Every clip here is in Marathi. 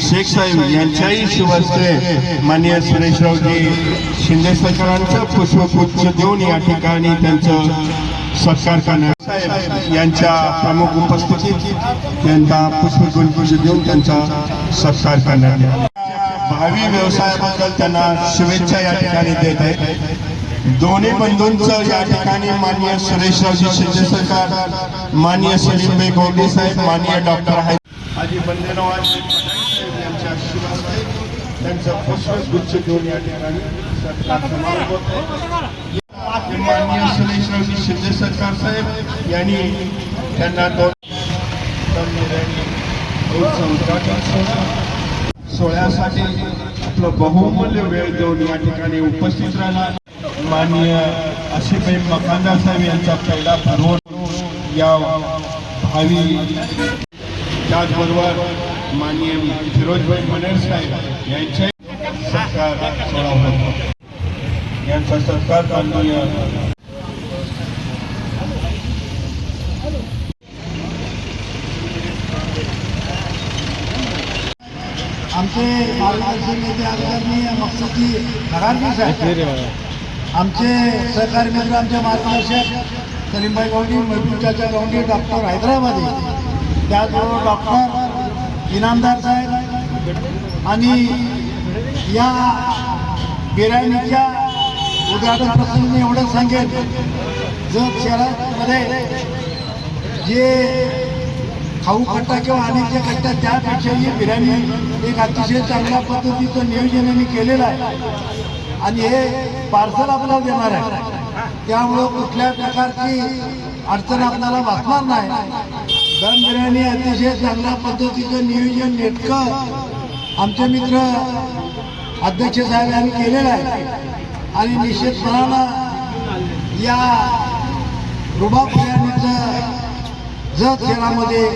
शेख साहेब यांच्याही शुभहस्ते मान्य सुरेशरावजी शिंदे सरकारांचं पुष्पगुच्छ देऊन या ठिकाणी त्यांचं सत्कार करण्यात साहेब यांच्या प्रमुख उपस्थितीत त्यांना पुष्पगुच्छ देऊन त्यांचा सत्कार करण्यात आला. भावी व्यवसायाबद्दल त्यांना शुभेच्छा या ठिकाणी देत आहेत. दोन्ही बंधूंचं या ठिकाणी माननीय सुरेशरावजी शिंदे सरकार माननीय सलीमभाई गोडे साहेब माननीय डॉक्टर आहेत. हाजी बंदेनवाज आशीर्वाद आहे. त्यांचा त्यांचं पुष्पगुच्छ घेऊन या ठिकाणी माननीय सुरेशरावजी शिंदे सरकार साहेब यांनी त्यांना दोन उद्घाटन सोहळ्यासाठी आपलं बहुमूल्य वेळ देऊन या ठिकाणी उपस्थित राहिला. माननीय आशिफभाई मकानदार साहेब यांचा पहिला भरवून या भावी त्याचबरोबर माननीय फिरोजभाई मनेर साहेब यांचे सत्कार सोहळा होतो यांचा सत्कार माननीय आमचे मार्गदर्शन नेते आदरणीय मकसदी नगारजी साहेब. आमचे सहकारी मित्र आमचे मार्गदर्शक सलीमभाई गौंडी महबूबच्या गौंडी डॉक्टर हैदराबादी. त्याचबरोबर डॉक्टर इनामदार साहेब आणि या बिर्याणीच्या उद्घाटनापासून मी एवढंच सांगेन जर शहरामध्ये जे खाऊ खट्टा किंवा अनेक जे खट्टा त्यापेक्षा ही बिर्याणी एक अतिशय चांगल्या पद्धतीचं नियोजन केलेलं आहे आणि हे पार्सल आपल्याला देणार आहे. त्यामुळं कुठल्या प्रकारची अडचण आपल्याला वाचणार नाही. दम अतिशय चांगल्या पद्धतीचं नियोजन नेटकं आमचे मित्र अध्यक्ष साहेब यांनी केलेलं आहे. आणि निश्चितपणानं या रुबा बिर्याणीचं जत खेळामध्ये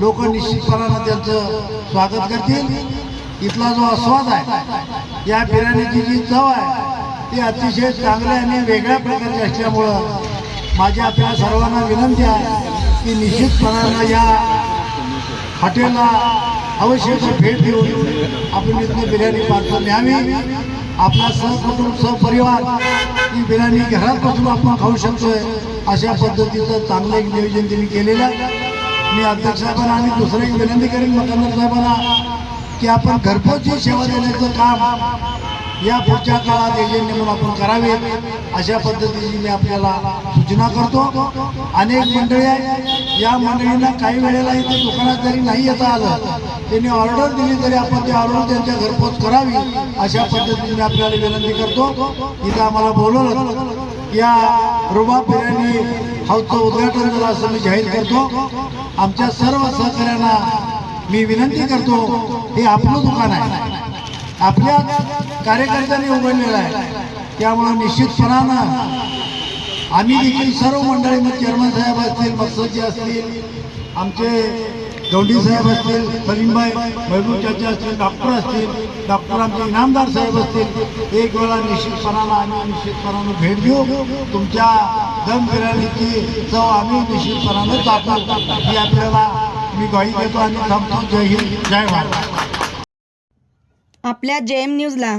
लोक निश्चितपणानं त्यांचं स्वागत करतील. इथला जो आस्वाद आहे या बिर्याणीची जी चव आहे ती अतिशय चांगल्या आणि वेगळ्या प्रकारची असल्यामुळं माझी आपल्या सर्वांना विनंती आहे. की निश्चितपणानं या हॉटेलला अवश्य भेट देऊन आपण इथली बिर्याणी पार्सल न्यावी. आपला सहकुटुंब सहपरिवार ही बिर्याणी घरात बसून आपण खाऊ शकतोय अशा पद्धतीचं चांगलं एक नियोजन त्यांनी केलेलं आहे. मी अध्यक्ष साहेबांना आणि दुसरं एक विनंती करेन मकंदर साहेबांना की आपण घरपोच सेवा देण्याचं काम या पुढच्या काळात एजंट म्हणून आपण करावे अशा पद्धतीची मी आपल्याला सूचना करतो. अनेक मंडळी आहेत या मंडळींना काही वेळेला इथे दुकानात जरी नाही येता आलं त्यांनी ऑर्डर दिली तरी आपण ती ऑर्डर त्यांच्या घरपोच करावी अशा पद्धतीने मी आपल्याला विनंती करतो. इथं आम्हाला बोलवलं या रुबाब बिर्याणी हाऊसचं उद्घाटन झालं असं मी जाहीर करतो. आमच्या सर्व सहकाऱ्यांना मी विनंती करतो हे आपलं दुकान आहे. आपल्या कार्यकर्त्यांनी उघडलेलं आहे. त्यामुळं निश्चितपणानं आम्ही देखील सर्व मंडळी मग चेअरमन साहेब असतील मकसदजी असतील आमचे गौंडी साहेब असतील सलीमबाई महबूब असतील डॉक्टर असतील डॉक्टर आमचे इनामदार साहेब असतील एक वेळा निश्चितपणानं आम्ही निश्चितपणानं भेट देऊ. तुमच्या दम फिरायची चव आम्ही निश्चितपणानं चाकू ही आपल्याला मी ग्वाही देतो आणि थांबतो. जय हिंद जय भारत. आपल्या जे एम न्यूजला